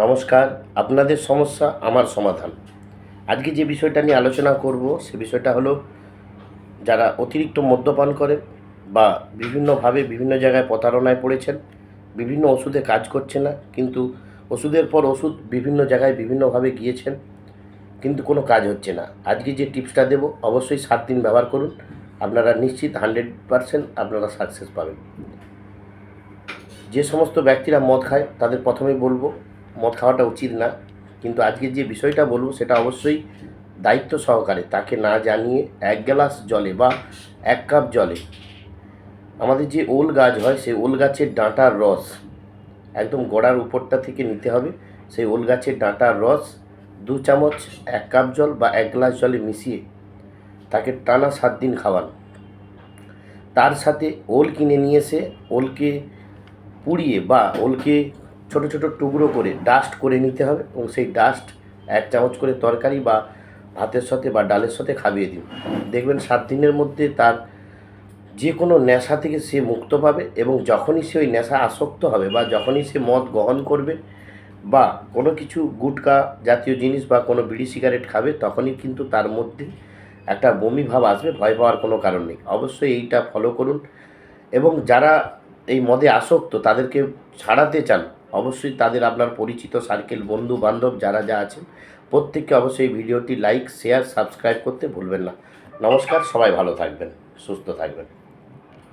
নমস্কার, আপনাদের সমস্যা, আমার সমাধান। আজকে যে বিষয়টা নিয়ে আলোচনা করব, সে বিষয়টা হলো যারা অতিরিক্ত মদ্যপান করেন বা বিভিন্নভাবে বিভিন্ন জায়গায় প্রতারণায় পড়েছেন, বিভিন্ন ওষুধে কাজ করছে না, কিন্তু ওষুধের পর ওষুধ বিভিন্ন জায়গায় বিভিন্নভাবে গিয়েছেন, কিন্তু কোনো কাজ হচ্ছে না। আজকে যে টিপসটা দেবো, অবশ্যই সাত দিন ব্যবহার করুন। আপনারা নিশ্চিত হান্ড্রেড পারসেন্ট আপনারা সাকসেস পাবেন। যে সমস্ত ব্যক্তিরা মদ খায়, তাদের প্রথমেই বলব মদ খাওয়াটা উচিত না। কিন্তু আজকে যে বিষয়টা বলব, সেটা অবশ্যই দায়িত্ব সহকারে, তাকে না জানিয়ে এক গ্লাস জলে বা এক কাপ জলে আমাদের যে ওল গাছ হয়, সেই ওল গাছের ডাঁটার রস একদম গোড়ার উপরটা থেকে নিতে হবে। সেই ওল গাছের ডাঁটার রস দু চামচ, এক কাপ জল বা এক গ্লাস জলে মিশিয়ে তাকে টানা সাত দিন খাওয়ান। তার সাথে ওল কিনে নিয়ে এসে ওলকে পুড়িয়ে বা ওলকে ছোট ছোট টুকরো করে ডাস্ট করে নিতে হবে এবং সেই ডাস্ট এক চামচ করে তরকারি বা ভাতের সাথে বা ডালের সাথে খাইয়ে দিন। দেখবেন সাত দিনের মধ্যে তার যে কোনো নেশা থেকে সে মুক্ত পাবে এবং যখনই সে ওই নেশা আসক্ত হবে বা যখনই সে মদ গ্রহণ করবে বা কোনো কিছু গুটকা জাতীয় জিনিস বা কোনো বিড়ি সিগারেট খাবে, তখনই কিন্তু তার মধ্যে একটা বমি ভাব আসবে, ভয় পাওয়ার কোনো কারণ নেই। অবশ্যই এইটা ফলো করুন এবং যারা এই মদে আসক্ত তাদেরকে ছাড়াতে চান অবশ্যই তাদের আপনার পরিচিত সার্কেল বন্ধু বান্ধব যারা যা আছেন, প্রত্যেককে অবশ্যই ভিডিওটি লাইক শেয়ার সাবস্ক্রাইব করতে ভুলবেন না। নমস্কার, সবাই ভালো থাকবেন, সুস্থ থাকবেন।